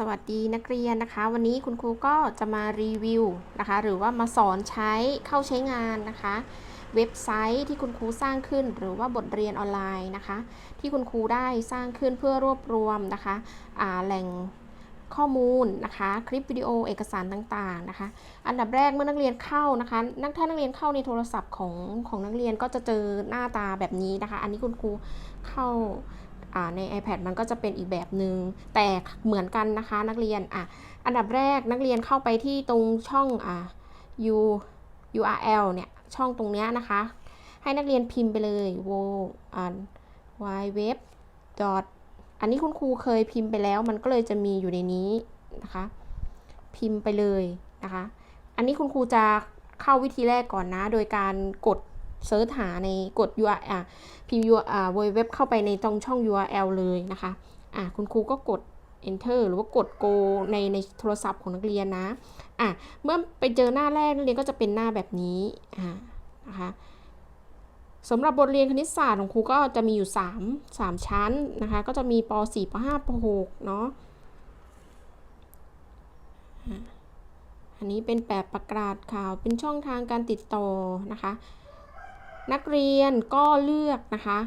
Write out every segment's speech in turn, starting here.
สวัสดีนักเรียนนะคะ วันนี้คุณครูก็จะมารีวิวนะคะ หรือว่ามาสอนใช้เข้าใช้งานนะคะ เว็บไซต์ที่คุณครูสร้างขึ้น หรือว่าบทเรียนออนไลน์นะคะ ที่คุณครูได้สร้างขึ้นเพื่อรวบรวมนะคะอ่าแหล่งข้อมูลนะคะ คลิปวิดีโอเอกสารต่างๆนะคะ อันดับแรกเมื่อนักเรียนเข้านะคะ นักถ้านักเรียนเข้าในโทรศัพท์ของของนักเรียนก็จะเจอหน้าตาแบบนี้นะคะ อันนี้คุณครูเข้า ใน iPad มันก็จะเป็นอีกแบบหนึง่งแต่เหมือนกันนะคะนักเรียนอะอันดับแรกนักเรียนเข้าไปที่ตรงช่องอ่า U URL เนี่ยช่องตรงเนี้ยนะคะ ให้นักเรียนพิมพ์ไปเลย w y w e b อันนี้คุณครูเคยพิมพ์ไปแล้ว มันก็เลยจะมีอยู่ในนี้นะคะ พิมพ์ไปเลยนะคะ อันนี้คุณครูจะเข้าวิธีแรกก่อนนะ โดยการกด เซิร์ชหาในกด URL พิมพ์ URL เว็บเข้าไปในตรงช่อง URL เลยนะคะอะคุณครูก็กด enter หรือว่ากด go ในในโทรศัพท์ของนักเรียนนะอะเมื่อไปเจอหน้าแรกนักเรียนก็จะเป็นหน้าแบบนี้อ่านะคะสำหรับบทเรียนคณิตศาสตร์ของครูก็จะมีอยู่ 3 3 ชั้นนะคะ ก็จะมีป .4 ป .5 ป .6 เนาะอันนี้เป็นแบบประกาศข่าวเป็นช่องทางการติดต่อนะคะ นักเรียนก็เลือกนะคะ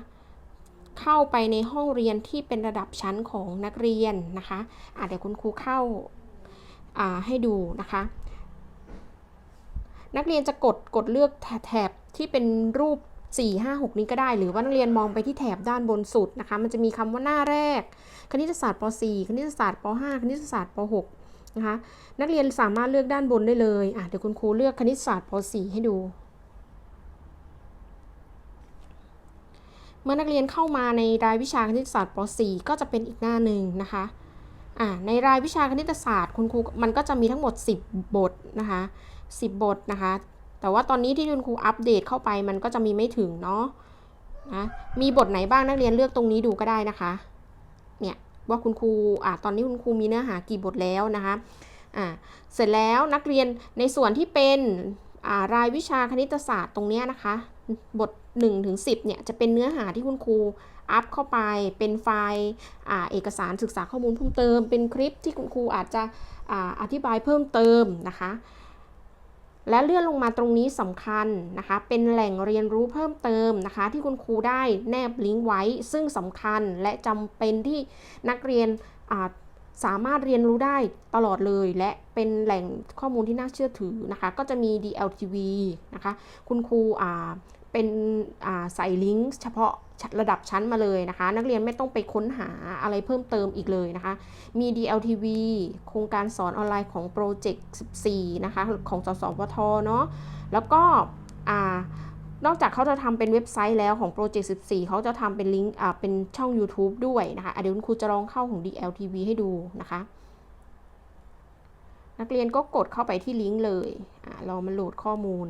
เข้าไปในห้องเรียนที่เป็นระดับชั้นของนักเรียนนะคะะเดี๋ยวคุณครูเข้าให้ดูนะคะ นักเรียนจะกดกดเลือกแถบที่เป็นรูป 4 5 6 นี้ก็ได้ หรือว่านักเรียนมองไปที่แถบด้านบนสุดนะคะ มันจะมีคำว่าหน้าแรก คณิตศาสตร์ป .4 คณิตศาสตร์ป .5 คณิตศาสตร์ป .6 นะคะ นักเรียนสามารถเลือกด้านบนได้เลยอะเดี๋ยวคุณครูเลือกคณิตศาสตร์ป .4 ให้ดู มื่อนักเรียนเข้ามาในรายวิชาคณิตศาสตร์ป .4 ก็จะเป็นอีกหน้าหนึ่งนะคะอ่าในรายวิชาคณิตศาสตร์คุณครูมันก็จะมีทั้งหมด 10 บทนะคะ10 บทนะคะ แต่ว่าตอนนี้ที่คุณครูอัปเดตเข้าไปมันก็จะมีไม่ถึงเนาะนะมีบทไหนบ้างนักเรียนเลือกตรงนี้ดูก็ได้นะคะเนี่ยว่าคุณครูอ่าตอนนี้คุณครูมีเนื้อหากี่บทแล้วนะคะอ่าเสร็จแล้วนักเรียนในส่วนที่เป็นรายวิชาคณิตศาสตร์ตรงนี้นะคะ บท1ถึง10เนี่ยจะเป็นเนื้อหาที่คุณครูอัพเข้าไปเป็นไฟล์เอกสารศึกษาข้อมูลเพิ่มเติม เป็นคลิปที่คุณครูอาจจะออธิบายเพิ่มเติมนะคะ และเลื่อนลงมาตรงนี้สำคัญนะคะ เป็นแหล่งเรียนรู้เพิ่มเติมนะคะ ที่คุณครูได้แนบลิงก์ไว้ ซึ่งสำคัญและจำเป็นที่นักเรียนสามารถเรียนรู้ได้ตลอดเลยและเป็นแหล่งข้อมูลที่น่าเชื่อถือนะคะ ก็จะมี DLTV นะคะ คุณครูอ่า เป็นใส่ลิงก์เฉพาะระดับชั้นมาเลยนะคะ นักเรียนไม่ต้องไปค้นหาอะไรเพิ่มเติมอีกเลยนะคะ มี DLTV โครงการสอนออนไลน์ของโปรเจกต์ 14 นะคะ ของสสวทเนาะแล้วก็นอกจากเขาจะทำเป็นเว็บไซต์แล้วของโปรเจกต์ 14 เขาจะทำเป็นลิงก์เป็นช่อง YouTube ด้วยนะคะะเดี๋ยวคุณครูจะลองเข้าของ DLTV ให้ดูนะคะ นักเรียนก็กดเข้าไปที่ลิงก์เลยอ่าเรามาโหลดข้อมูล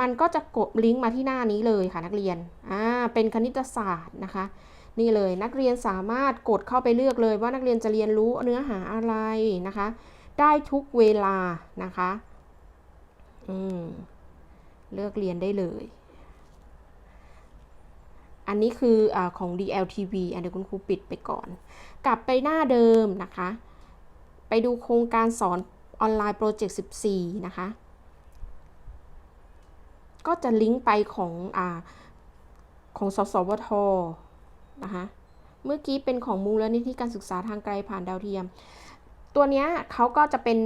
มันก็จะกดลิงก์มาที่หน้านี้เลยค่ะนักเรียนอ่าเป็นคณิตศาสตร์นะคะ นี่เลยนักเรียนสามารถกดเข้าไปเลือกเลย ว่านักเรียนจะเรียนรู้เนื้อหาอะไรนะคะ ได้ทุกเวลานะคะอืมเลือกเรียนได้เลย อันนี้คืออของ DLTV อันเดี๋ยวคุณครูปิดไปก่อน กลับไปหน้าเดิมนะคะ ไปดูโครงการสอน ออนไลน์โปรเจกต์14 นะคะ ก็จะลิงก์ไปของอ่าของสสวทนะคะ เมื่อกี้เป็นของมูลนิธิการศึกษาทางไกลผ่านดาวเทียม ตัวนี้เขาก็จะเป็น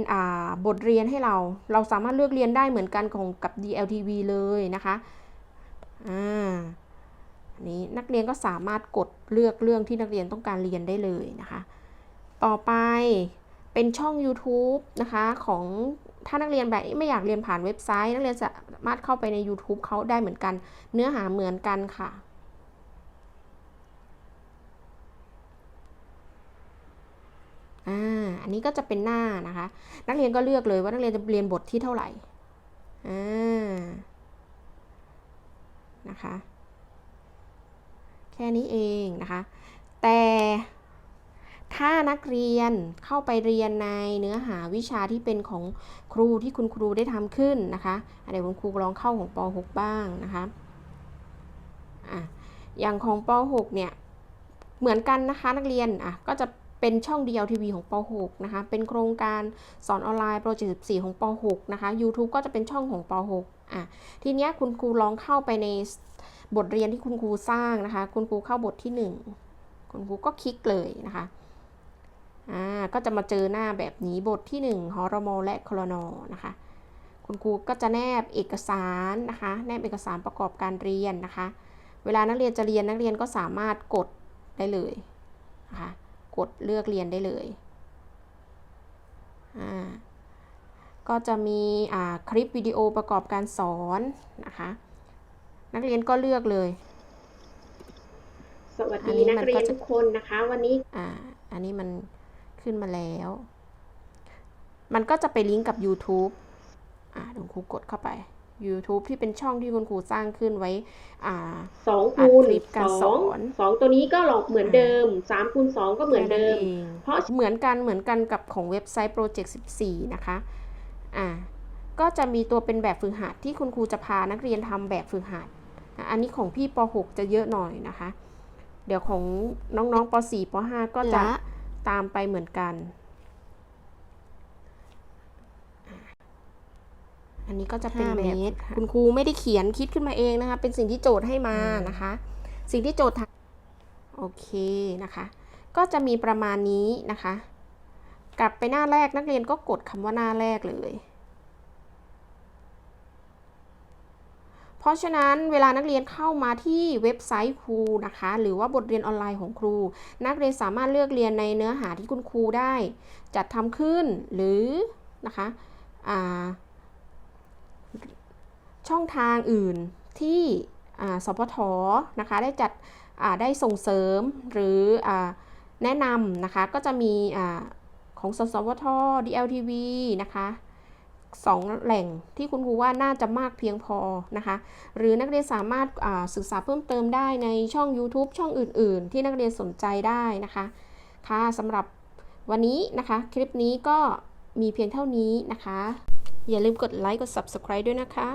บทเรียนให้เรา เราสามารถเลือกเรียนได้เหมือนกันของกับ DLTV เลยนะคะ อ่านี้นักเรียนก็สามารถกดเลือกเรื่องที่นักเรียนต้องการเรียนได้เลยนะคะ ต่อไป เป็นช่อง YouTube นะคะของถ้านักเรียนแบบไม่อยากเรียนผ่านเว็บไซต์ นักเรียนสามารถเข้าไปใน YouTube เขาได้เหมือนกัน เนื้อหาเหมือนกันค่ะ อ่า อันนี้ก็จะเป็นหน้านะคะ นักเรียนก็เลือกเลยว่านักเรียนจะเรียนบทที่เท่าไหร่ อ่า นะคะ แค่นี้เองนะคะ แต่ ถ้านักเรียนเข้าไปเรียนในเนื้อหาวิชาที่เป็นของครูที่คุณครูได้ทำขึ้นนะคะเดี๋ยวคุณครูลองเข้าของป .6 บ้างนะคะอะอย่างของป .6 เนี่ยเหมือนกันนะคะนักเรียนอะก็จะเป็นช่อง DLTV ของป .6 นะคะ เป็นโครงการสอนออนไลน์โปรเจกต์14 ของป .6 นะคะ YouTube ก็จะเป็นช่องของป .6 อะ ทีเนี้ยคุณครูลองเข้าไปในบทเรียนที่คุณครูสร้างนะคะ คุณครูเข้าบทที่ 1 คุณครูก็คลิกเลยนะคะ อ่าก็จะมาเจอหน้าแบบนี้บทที่1หอรมและคลนนะคะ คุณครูก็จะแนบเอกสารนะคะ แนบเอกสารประกอบการเรียนนะคะ เวลานักเรียนจะเรียนนักเรียนก็สามารถกดได้เลยนะคะกดเลือกเรียนได้เลยอ่าก็จะมีอ่าคลิปวิดีโอประกอบการสอนนะคะ นักเรียนก็เลือกเลย สวัสอันดีนี้นัมักนเรีก็ยนจะทุกคนนะคะ วันนี้อ่าอันนี้มัน ขึ้นมาแล้ว มันก็จะไปลิงก์กับ YouTube อ่าเดี๋ยวครูกดเข้าไป YouTube ที่เป็นช่องที่คุณครูสร้างขึ้นไว้ อ่าสองอัดคูณคลิปการสสอองนสองตัวนี้ก็หลอกเหมือนเดิมสามคูณสองก็เหมือนเดิมแค่งเพราะเหมือนกันเหมือนกันกับของเว็บไซต์ Project 14นะคะ อ่า ก็จะมีตัวเป็นแบบฝึกหัดที่คุณครูจะพานักเรียนทำแบบฝึกหัดอะอันนี้ของพี่ป .6 จะเยอะหน่อยนะคะ เดี๋ยวของน้องๆป .4 ป .5 ก็จะละ ตามไปเหมือนกัน อันนี้ก็จะเป็นห้าแบบเมตรฝึกหัดคุณครูไม่ได้เขียนคิดขึ้นมาเองนะคะ เป็นสิ่งที่โจทย์ให้มานะคะ สิ่งที่โจทย์ทำโอเคนะคะ ก็จะมีประมาณนี้นะคะ กลับไปหน้าแรกนักเรียนก็กดคำว่าหน้าแรกเลย เพ ราะฉะนั้นเวลานักเรียนเข้ามาที่เว็บไซต์ครูนะคะ หรือว่าบทเรียนออนไลน์ของครู นักเรียนสามารถเลือกเรียนในเนื้อหาที่คุณครูได้ จัดทำขึ้นหรือนะคะอ่าช่องทางอื่นที่อ่าสพทนะคะ ได้จัดได้ส่งเสริมหรืออแนะนำนะคะ ก็จะมีอของสสวท DLTV นะคะ สองแหล่งที่คุณครูว่าน่าจะมากเพียงพอนะคะ หรือนักเรียนสามารถศึกษาเพิ่มเติมได้ในช่อง YouTube ช่องอื่น ๆ ที่นักเรียนสนใจได้นะคะ ค่ะสำหรับวันนี้นะคะ คลิปนี้ก็มีเพียงเท่านี้นะคะ อย่าลืมกดไลค์กด Subscribe ด้วยนะคะ